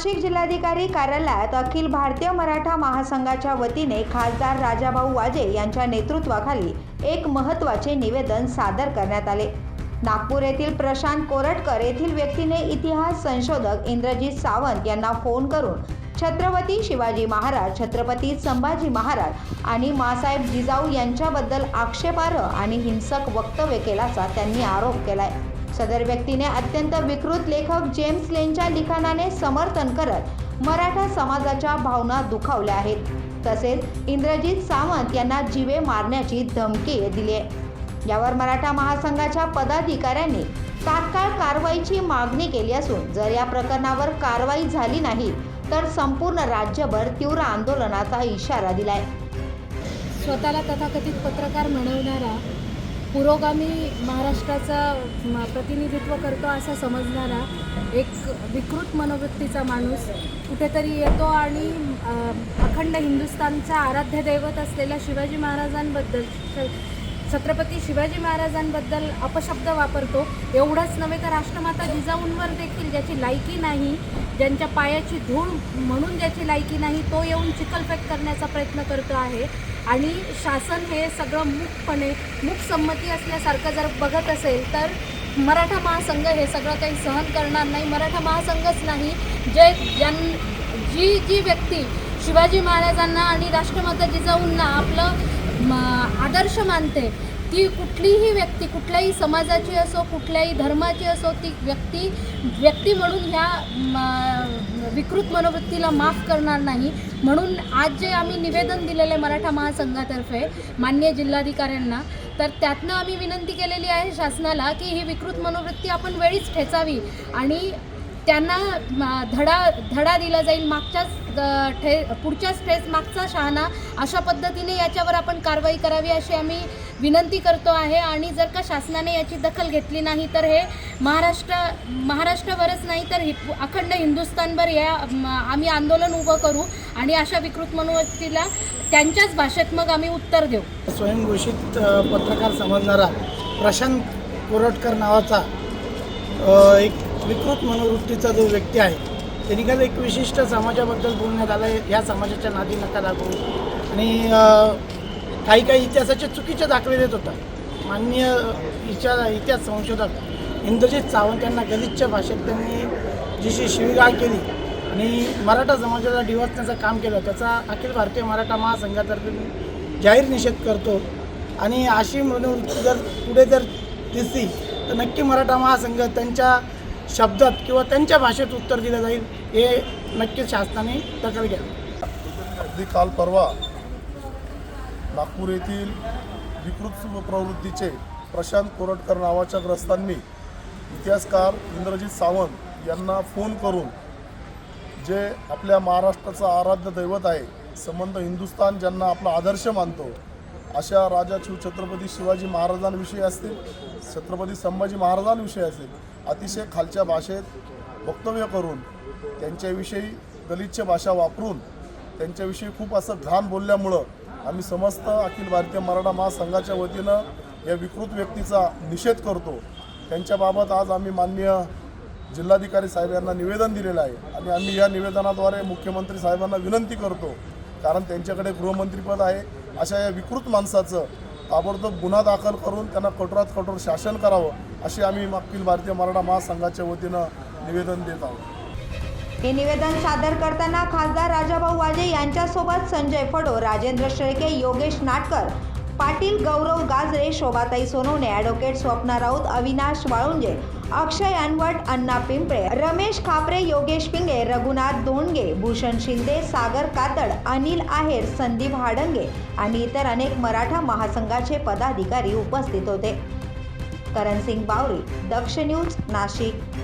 नाशिक जिल्हाधिकारी कार्यालयात अखिल भारतीय मराठा महासंघाच्या वतीने खासदार राजाभाऊ वाजे यांच्या नेतृत्वाखाली एक महत्त्वाचे निवेदन सादर करण्यात आले. नागपूर येथील प्रशांत कोरटकर येथील व्यक्तीने इतिहास संशोधक इंद्रजीत सावंत यांना फोन करून छत्रपती शिवाजी महाराज छत्रपती संभाजी महाराज आणि मासाहेब जिजाऊ यांच्याबद्दल आक्षेपार्ह आणि हिंसक वक्तव्य केल्याचा त्यांनी आरोप केलाय. सदर व्यक्तीने अत्यंत विकृत लेखक जेम्स लेनच्या लिखाणाने समर्थन करत मराठा समाजाच्या भावना दुखावल्या आहेत. तसेच इंद्रजित सावंत यांना जीवे मारण्याची धमकी दिली आहे यावर मराठा महासंघाच्या पदाधिकाऱ्यांनी तात्काळ कारवाईची मागणी केली असून जर या प्रकरणावर कारवाई झाली नाही तर संपूर्ण राज्यभर तीव्र आंदोलनाचा इशारा दिलाय. स्वतःला तथाकथित पत्रकार म्हणवणारा पुरोगामी महाराष्ट्राचा प्रतिनिधित्व करतो असं समजणारा एक विकृत मनोवृत्तीचा माणूस कुठेतरी येतो आणि अखंड हिंदुस्थानचा आराध्य दैवत असलेल्या शिवाजी महाराजांबद्दल छत्रपती शिवाजी महाराजांबद्दल अपशब्द वापरतो. एवढंच नव्हे तर राष्ट्रमाता जिजाऊंवर देखील ज्याची लायकी नाही ज्यांच्या पायाची धूळ म्हणून ज्याची लायकी नाही तो येऊन चिखलफेक करण्याचा प्रयत्न करतो आहे. आणि शासन हे सगळं मूकपणे मूकसंमती असल्यासारखं जर बघत असेल तर मराठा महासंघ हे सगळं काही सहन करणार नाही. मराठा महासंघच नाही जे ज्यां जी जी व्यक्ती शिवाजी महाराजांना आणि राष्ट्रमाता जिजाऊंना आपलं म, आदर्श मानते ती कुठलीही व्यक्ती कुठल्याही समाजाची असो कुठल्याही धर्माची असो ती व्यक्ती व्यक्ती म्हणून ह्या म, विकृत मनोवृत्तीला माफ करणार नाही. म्हणून आज जे आम्ही निवेदन दिलेलं आहे मराठा महासंघातर्फे मान्य जिल्हाधिकाऱ्यांना तर त्यातनं आम्ही विनंती केलेली आहे शासनाला की ही विकृत मनोवृत्ती आपण वेळीच ठेचावी. आणि त्यांना धडा धडा दिला जाईल मागच्याच ठे पुढच्याच ठेस मागचा शहाणा अशा पद्धतीने याच्यावर आपण कारवाई करावी अशी आम्ही विनंती करतो आहे. आणि जर का शासनाने याची दखल घेतली नाही तर हे महाराष्ट्र महाराष्ट्रावरच नाही तर हि अखंड हिंदुस्थानभर या आम्ही आंदोलन उभं करू आणि अशा विकृत मनोवृत्तीला त्यांच्याच भाषेत मग आम्ही उत्तर देऊ. स्वयंघोषित पत्रकार समजणारा प्रशांत कोरटकर नावाचा एक विकृत मनोवृत्तीचा जो व्यक्ती आहे त्यांनी काय एक विशिष्ट समाजाबद्दल बोलण्यात आलं आहे या समाजाच्या नादी नका दाखवू. आणि काही काही इतिहासाचे चुकीचे दाखले देत होता. माननीय इतिहास इतिहास संशोधक इंद्रजित सावंत यांना गलितच्या भाषेत त्यांनी जीशी शिवीगाळ केली आणि मराठा समाजाला डिवचण्याचं काम केलं त्याचा अखिल भारतीय मराठा महासंघातर्फे मी जाहीर निषेध करतो. आणि अशी मनोवृत्ती जर पुढे जर दिसली तर नक्की मराठा महासंघ त्यांच्या शब्दात किंवा त्यांच्या भाषेत उत्तर दिलं जाईल हे नक्कीच शासनाने दखल घ्या अगदी काल परवा नागपूर येथील विकृत प्रवृत्तीचे प्रशांत कोरटकर नावाच्या ग्रस्तांनी इतिहासकार इंद्रजित सावंत यांना फोन करून जे आपल्या महाराष्ट्राचं आराध्य दैवत आहे संबंध हिंदुस्तान ज्यांना आपला आदर्श मानतो अशा राजा शिव छत्रपती शिवाजी महाराजांविषयी असतील छत्रपती संभाजी महाराजांविषयी असेल अतिशय खालच्या भाषेत वक्तव्य करून त्यांच्याविषयी दलितच्या भाषा वापरून त्यांच्याविषयी खूप असं घाण बोलल्यामुळं आम्ही समस्त अखिल भारतीय मराठा महासंघाच्या वतीनं या विकृत व्यक्तीचा निषेध करतो. त्यांच्याबाबत आज आम्ही माननीय जिल्हाधिकारी साहेब यांना निवेदन दिलेलं आहे आणि आम्ही या निवेदनाद्वारे मुख्यमंत्री साहेबांना विनंती करतो कारण त्यांच्याकडे गृहमंत्रीपद आहे अशा या विकृत माणसाचं ताबडतोब गुन्हा दाखल करून त्यांना कठोरात कठोर शासन करावं अशी आम्ही अखिल भारतीय मराठा महासंघाच्या वतीनं निवेदन देत आहोत. हे निवेदन सादर करताना खासदार राजाभाऊ वाजे यांच्यासोबत संजय फडो राजेंद्र शेळके योगेश नाटकर पाटील गौरव गाजरे शोभाताई सोनवणे ॲडव्होकेट स्वप्ना राऊत अविनाश वाळुंजे अक्षय अनवट अण्णा पिंपळे रमेश खापरे योगेश पिंगे रघुनाथ दोंडगे भूषण शिंदे सागर कातड अनिल आहेर संदीप हाडंगे आणि इतर अनेक मराठा महासंघाचे पदाधिकारी उपस्थित होते. करणसिंग बावरी दक्ष न्यूज नाशिक.